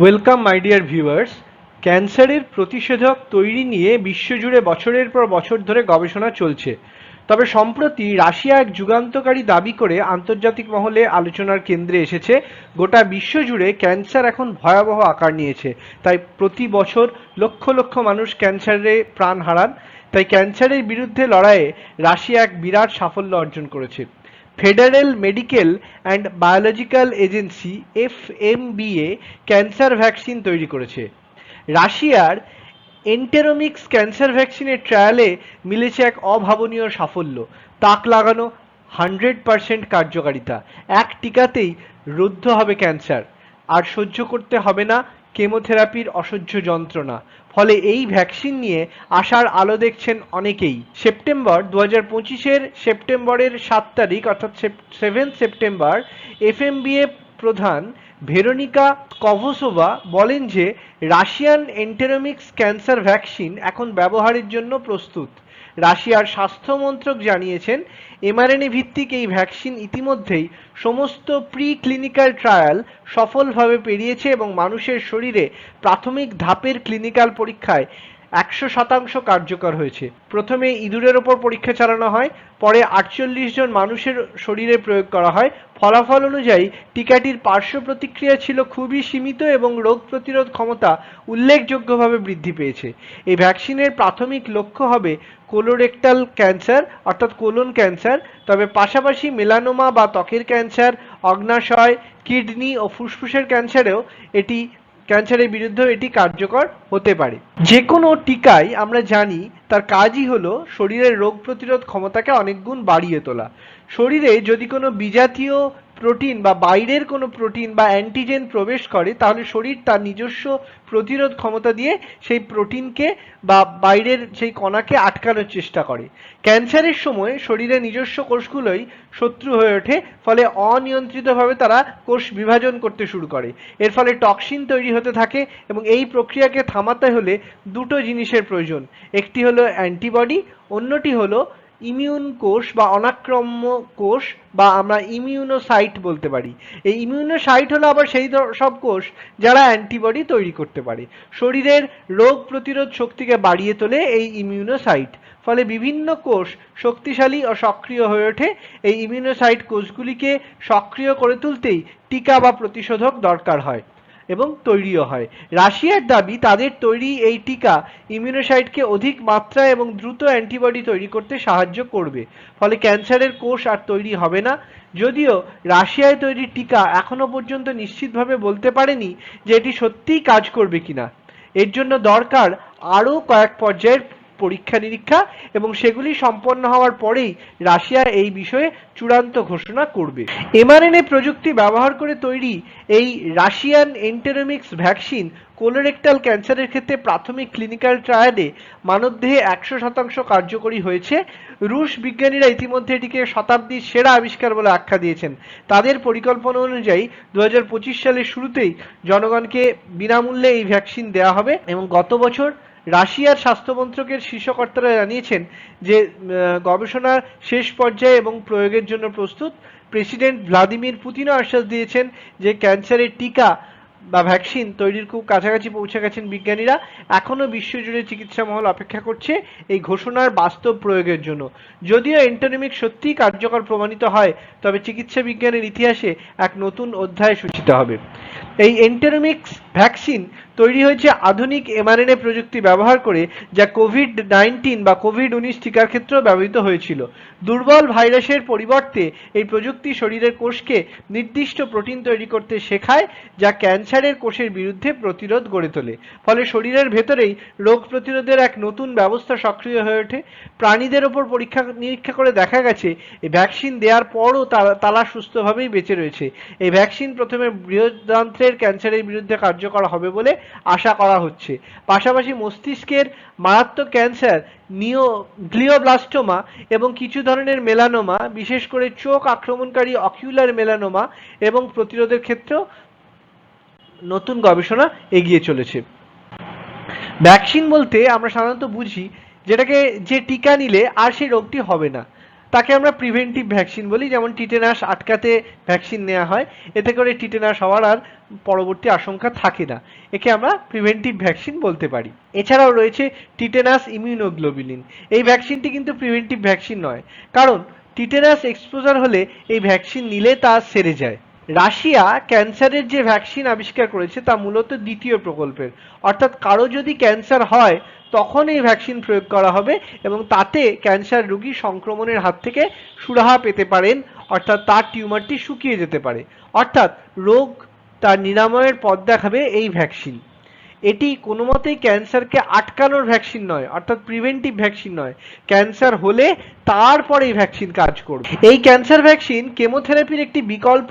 Welcome my dear viewers ক্যান্সারের প্রতিষেধক তৈরি নিয়ে বিশ্বজুড়ে বছরের পর বছর ধরে গবেষণা চলছে। তবে সম্প্রতি রাশিয়া এক যুগান্তকারী দাবি করে আন্তর্জাতিক মহলে আলোচনার কেন্দ্রে এসেছে, গোটা বিশ্বজুড়ে ক্যান্সার এখন ভয়াবহ আকার নিয়েছে। তাই প্রতি বছর লক্ষ লক্ষ মানুষ ক্যান্সারে প্রাণ হারান। তাই ক্যান্সারের বিরুদ্ধে লড়াইয়ে রাশিয়া এক বিরাট সাফল্য অর্জন করেছে। Federal medical and biological agency FMBA cancer vaccine তৈরি করেছে। রাশিয়ার এন্টেরোমিক্স ক্যান্সার ভ্যাকসিনের ট্রায়ালে মিলেছে এক অভাবনীয় সাফল্য। তাক লাগানো হান্ড্রেড পার্সেন্ট কার্যকারিতা। এক টিকাতেই রুদ্ধ হবে ক্যান্সার আর সহ্য করতে হবে না কেমোথেরাপির অসহ্য যন্ত্রণা। ফলে এই ভ্যাকসিন নিয়ে আশার আলো দেখছেন অনেকেই। সেপ্টেম্বর দু হাজার পঁচিশের সেপ্টেম্বরের সাত তারিখ, অর্থাৎ seven September FM B A প্রধান ভেরোনিকা কভোসোভা বলেন যে রাশিয়ান এন্টেরোমিক্স ক্যান্সার ভ্যাকসিন এখন ব্যবহারের জন্য প্রস্তুত। রাশিয়ার স্বাস্থ্য মন্ত্রক জানিয়েছেন, এমআরএনএ ভিত্তিক এই ভ্যাকসিন ইতিমধ্যেই সমস্ত প্রি ক্লিনিক্যাল ট্রায়াল সফলভাবে পেরিয়েছে এবং মানুষের শরীরে প্রাথমিক ধাপের ক্লিনিক্যাল পরীক্ষায় একশো শতাংশ কার্যকর হয়েছে। প্রথমে ইঁদুরের ওপর পরীক্ষা চালানো হয়, পরে আটচল্লিশ জন মানুষের শরীরে প্রয়োগ করা হয়। ফলাফল অনুযায়ী, টিকাটির পার্শ্ব প্রতিক্রিয়া ছিল খুবই সীমিত এবং রোগ প্রতিরোধ ক্ষমতা উল্লেখযোগ্যভাবে বৃদ্ধি পেয়েছে। এই ভ্যাকসিনের প্রাথমিক লক্ষ্য হবে কোলোরেক্টাল ক্যান্সার, অর্থাৎ কোলন ক্যান্সার, তবে পাশাপাশি মেলানোমা বা ত্বকের ক্যান্সার, অগ্নাশয়, কিডনি ও ফুসফুসের ক্যান্সারেও এটি ক্যান্সারের বিরুদ্ধেও এটি কার্যকর হতে পারে। যে কোনো টিকাই আমরা জানি, তার কাজই হলো শরীরের রোগ প্রতিরোধ ক্ষমতাকে অনেক গুণ বাড়িয়ে তোলা। শরীরে যদি কোনো বিজাতীয় প্রোটিন বা বাইরের কোনো প্রোটিন বা অ্যান্টিজেন প্রবেশ করে, তাহলে শরীর তার নিজস্ব প্রতিরোধ ক্ষমতা দিয়ে সেই প্রোটিনকে বা বাইরের সেই কণাকে আটকানোর চেষ্টা করে। ক্যান্সারের সময় শরীরে নিজস্ব কোষগুলোই শত্রু হয়ে ওঠে, ফলে অনিয়ন্ত্রিতভাবে তারা কোষ বিভাজন করতে শুরু করে। এর ফলে টক্সিন তৈরি হতে থাকে এবং এই প্রক্রিয়াকে থামাতে হলে দুটো জিনিসের প্রয়োজন। একটি হলো অ্যান্টিবডি অন্যটি হলো ইমিউন কোষ বা অনাক্রম্য কোষ বা আমরা ইমিউনোসাইট বলতে পারি। এই ইমিউনোসাইট হলো আবার সেই সব কোষ যারা অ্যান্টিবডি তৈরি করতে পারে। শরীরের রোগ প্রতিরোধ শক্তিকে বাড়িয়ে তোলে এই ইমিউনোসাইট ফলে বিভিন্ন কোষ শক্তিশালী ও সক্রিয় হয়ে ওঠে। এই ইমিউনোসাইট কোষগুলিকে সক্রিয় করে তুলতেই টিকা বা প্রতিষেধক দরকার হয়। এবং তৈরিও হয়। রাশিয়ার দাবি, তাদের তৈরি এই টিকা ইমিউনোসাইটকে অধিক মাত্রায় এবং দ্রুত অ্যান্টিবডি তৈরি করতে সাহায্য করবে। ফলে ক্যান্সারের কোষ আর তৈরি হবে না। যদিও রাশিয়ায় তৈরি টিকা এখনও পর্যন্ত নিশ্চিতভাবে বলতে পারেনি যে এটি সত্যিই কাজ করবে কিনা। এর জন্য দরকার আরও কয়েক পর্যায়ের পরীক্ষা নিরীক্ষা এবং সেগুলি সম্পন্ন হওয়ার পরেই রাশিয়া এই বিষয়ে চূড়ান্ত ঘোষণা করবে। এমআরএনএ প্রযুক্তি ব্যবহার করে তৈরি এই রাশিয়ান এন্টেরোমিক্স ভ্যাকসিন কোলোরেক্টাল ক্যান্সারের ক্ষেত্রে প্রাথমিক ক্লিনিক্যাল ট্রায়ালে মানবদেহে একশো শতাংশ কার্যকরী হয়েছে। রুশ বিজ্ঞানীরা ইতিমধ্যে এটিকে শতাব্দীর সেরা আবিষ্কার বলে আখ্যা দিয়েছেন। তাদের পরিকল্পনা অনুযায়ী দু হাজার পঁচিশ সালের শুরুতেই জনগণকে বিনামূল্যে এই ভ্যাকসিন দেওয়া হবে এবং গত বছর রাশিয়ার স্বাস্থ্যমন্ত্রকের শীর্ষকর্তারা জানিয়েছেন যে গবেষণার শেষ পর্যায়ে এবং প্রয়োগের জন্য প্রস্তুত প্রেসিডেন্ট ভ্লাদিমির পুতিনও আশ্বাস দিয়েছেন যে, ক্যান্সারের টিকা বা ভ্যাকসিন তৈরির খুব কাছাকাছি পৌঁছে গেছেন বিজ্ঞানীরা। এখনও বিশ্বজুড়ে চিকিৎসা মহল অপেক্ষা করছে এই ঘোষণার বাস্তব প্রয়োগের জন্য। যদিও এন্টোনিমিক সত্যিই কার্যকর প্রমাণিত হয়, তবে চিকিৎসা বিজ্ঞানের ইতিহাসে এক নতুন অধ্যায় সূচিত হবে। এই এন্টেরোমিক্স ভ্যাকসিন তৈরি হয়েছে আধুনিক এমআরএনএ প্রযুক্তি ব্যবহার করে, যা কোভিড নাইন্টিন বা কোভিড উনিশ টিকার ক্ষেত্রেও ব্যবহৃত হয়েছিল। দুর্বল ভাইরাসের পরিবর্তে এই প্রযুক্তি শরীরের কোষকে নির্দিষ্ট প্রোটিন তৈরি করতে শেখায়, যা ক্যান্সারের কোষের বিরুদ্ধে প্রতিরোধ গড়ে তোলে। ফলে শরীরের ভেতরেই রোগ প্রতিরোধের এক নতুন ব্যবস্থা সক্রিয় হয়ে ওঠে। প্রাণীদের ওপর পরীক্ষা নিরীক্ষা করে দেখা গেছে, এই ভ্যাকসিন দেওয়ার পরও তারা সুস্থভাবেই বেঁচে রয়েছে। এই ভ্যাকসিন প্রথমে বৃহদান্ত্রের ক্যান্সারের বিরুদ্ধে কার্যকর হবে বলে আশা করা হচ্ছে। পাশাপাশি মস্তিষ্কের মারাত্মক ক্যান্সার, নিও, গ্লিওব্লাস্টোমা এবং কিছু ধরনের মেলানোমা, বিশেষ করে চোখ আক্রমণকারী অকিউলার মেলানোমা এবং প্রতিরোধের ক্ষেত্রেও নতুন গবেষণা এগিয়ে চলেছে। ভ্যাকসিন বলতে আমরা সাধারণত বুঝি যেটাকে যে টিকা নিলে আর সেই রোগটি হবে না। তাকে আমরা প্রিভেন্টিভ ভ্যাকসিন বলি, যেমন টিটেনাস আটকাতে ভ্যাকসিন নেওয়া হয়, এতে করে টিটেনাস হওয়ার আর পরবর্তী আশঙ্কা থাকে না। একে আমরা প্রিভেন্টিভ ভ্যাকসিন বলতে পারি। এছাড়াও রয়েছে টিটেনাস ইমিউনোগ্লোবিলিন এই ভ্যাকসিনটি কিন্তু প্রিভেন্টিভ ভ্যাকসিন নয়, কারণ টিটেনাস এক্সপোজার হলে এই ভ্যাকসিন নিলে তা সেরে যায়। রাশিয়া ক্যান্সারের যে ভ্যাকসিন আবিষ্কার করেছে তা মূলত দ্বিতীয় প্রকল্পের। অর্থাৎ কারও যদি ক্যান্সার হয়, তখন এই ভ্যাকসিন প্রয়োগ করা হবে এবং তাতে ক্যান্সার রোগী সংক্রমণের হাত থেকে সুরাহা পেতে পারেন, অর্থাৎ তার টিউমারটি শুকিয়ে যেতে পারে। অর্থাৎ রোগ তার নিরাময়ের পথ দেখাবে এই ভ্যাকসিন। এটি কোনো মতেই ক্যান্সারকে আটকানোর ভ্যাকসিন নয়, অর্থাৎ প্রিভেন্টিভ ভ্যাকসিন নয়। ক্যান্সার হলে তারপর এই ভ্যাকসিন কাজ করবে। এই ক্যান্সার ভ্যাকসিন কেমোথেরাপির একটি বিকল্প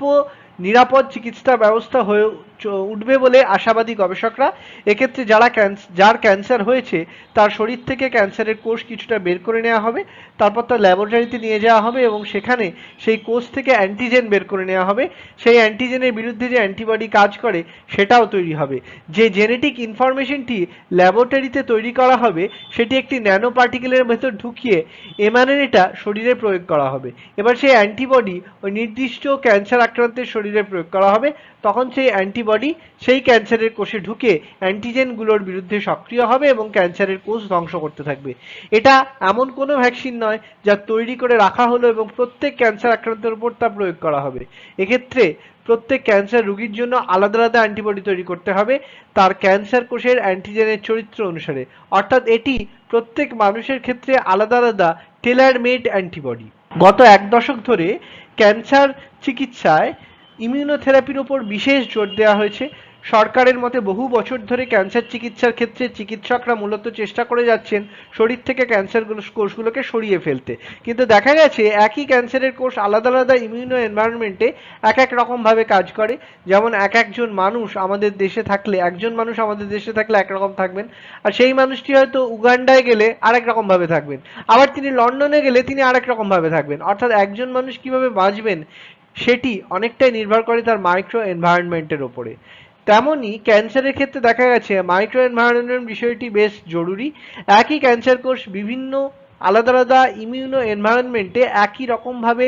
নিরাপদ চিকিৎসা ব্যবস্থা হয়ে উঠবে বলে আশাবাদী গবেষকরা। এক্ষেত্রে যারা যার ক্যান্সার হয়েছে, তার শরীর থেকে ক্যান্সারের কোষ কিছুটা বের করে নেওয়া হবে। তারপর তার ল্যাবরেটরিতে নিয়ে যাওয়া হবে এবং সেখানে সেই কোষ থেকে অ্যান্টিজেন বের করে নেওয়া হবে। সেই অ্যান্টিজেনের বিরুদ্ধে যে অ্যান্টিবডি কাজ করে, সেটাও তৈরি হবে। যে জেনেটিক ইনফরমেশনটি ল্যাবরেটরিতে তৈরি করা হবে, সেটি একটি ন্যানো পার্টিকেলের ভেতর ঢুকিয়ে এমআরএনএটা শরীরে প্রয়োগ করা হবে। এবার সেই অ্যান্টিবডি ওই নির্দিষ্ট ক্যান্সার আক্রান্তের শরীরে প্রয়োগ করা হবে। তখন সেই অ্যান্টিবডি সেই ক্যান্সারের কোষে ঢুকে অ্যান্টিজেনগুলোর বিরুদ্ধে সক্রিয় হবে এবং ক্যান্সারের কোষ ধ্বংস করতে থাকবে। এটা এমন কোনো ভ্যাকসিন নয় যা তৈরি করে রাখা হলো এবং প্রত্যেক ক্যান্সার আক্রান্তের উপর তা প্রয়োগ করা হবে। এক্ষেত্রে প্রত্যেক ক্যান্সার রোগীর জন্য আলাদা আলাদা অ্যান্টিবডি তৈরি করতে হবে। তার ক্যান্সার কোষের অ্যান্টিজেনের চরিত্র অনুসারে। অর্থাৎ এটি প্রত্যেক মানুষের ক্ষেত্রে আলাদা আলাদা টেলার মেড অ্যান্টিবডি। গত এক দশক ধরে ক্যান্সার চিকিৎসায় ইমিউনোথেরাপির ওপর বিশেষ জোর দেওয়া হয়েছে। সরকারের মতে বহু বছর ধরে ক্যান্সার চিকিৎসার ক্ষেত্রে চিকিৎসকরা মূলত চেষ্টা করে যাচ্ছেন শরীর থেকে ক্যান্সার কোষগুলোকে সরিয়ে ফেলতে। কিন্তু দেখা গেছে, একই ক্যান্সারের কোষ আলাদা আলাদা ইমিউনো এনভায়রনমেন্টে এক এক রকমভাবে কাজ করে। যেমন এক একজন মানুষ আমাদের দেশে থাকলে, একজন মানুষ আমাদের দেশে থাকলে একরকম থাকবেন। আর সেই মানুষটি হয়তো উগান্ডায় গেলে আরেক রকম ভাবে থাকবেন। আবার তিনি লন্ডনে গেলে তিনি আরেক রকম ভাবে থাকবেন। অর্থাৎ একজন মানুষ কীভাবে বাঁচবেন সেটি অনেকটাই নির্ভর করে তার মাইক্রো এনভায়রনমেন্টের ওপরে। তেমনই ক্যান্সারের ক্ষেত্রে দেখা গেছে মাইক্রো এনভায়রনমেন্ট বিষয়টি বেশ জরুরি। একই ক্যান্সার কোষ বিভিন্ন আলাদা আলাদা ইমিউনো এনভায়রনমেন্টে একই রকমভাবে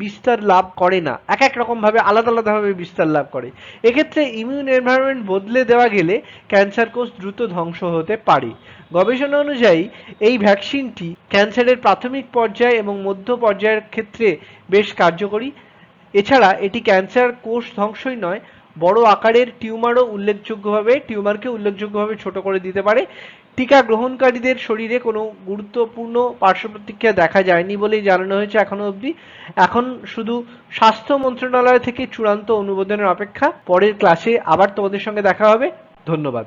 বিস্তার লাভ করে না। এক এক রকমভাবে আলাদা আলাদাভাবে বিস্তার লাভ করে। এক্ষেত্রে ইমিউন এনভায়রনমেন্ট বদলে দেওয়া গেলে ক্যান্সার কোষ দ্রুত ধ্বংস হতে পারে। গবেষণা অনুযায়ী এই ভ্যাকসিনটি ক্যান্সারের প্রাথমিক পর্যায়ে এবং মধ্য পর্যায়ের ক্ষেত্রে বেশ কার্যকরী। এছাড়া এটি ক্যান্সার কোষ ধ্বংসই নয়, বড় আকারের টিউমারও উল্লেখযোগ্যভাবে, টিউমারকে উল্লেখযোগ্যভাবে ছোট করে দিতে পারে। টিকা গ্রহণকারীদের শরীরে কোনো গুরুত্বপূর্ণ পার্শ্ব প্রতিক্রিয়া দেখা যায়নি বলেই জানানো হয়েছে এখনও অবধি। এখন শুধু স্বাস্থ্য মন্ত্রণালয় থেকে চূড়ান্ত অনুমোদনের অপেক্ষা। পরের ক্লাসে আবার তোমাদের সঙ্গে দেখা হবে। ধন্যবাদ।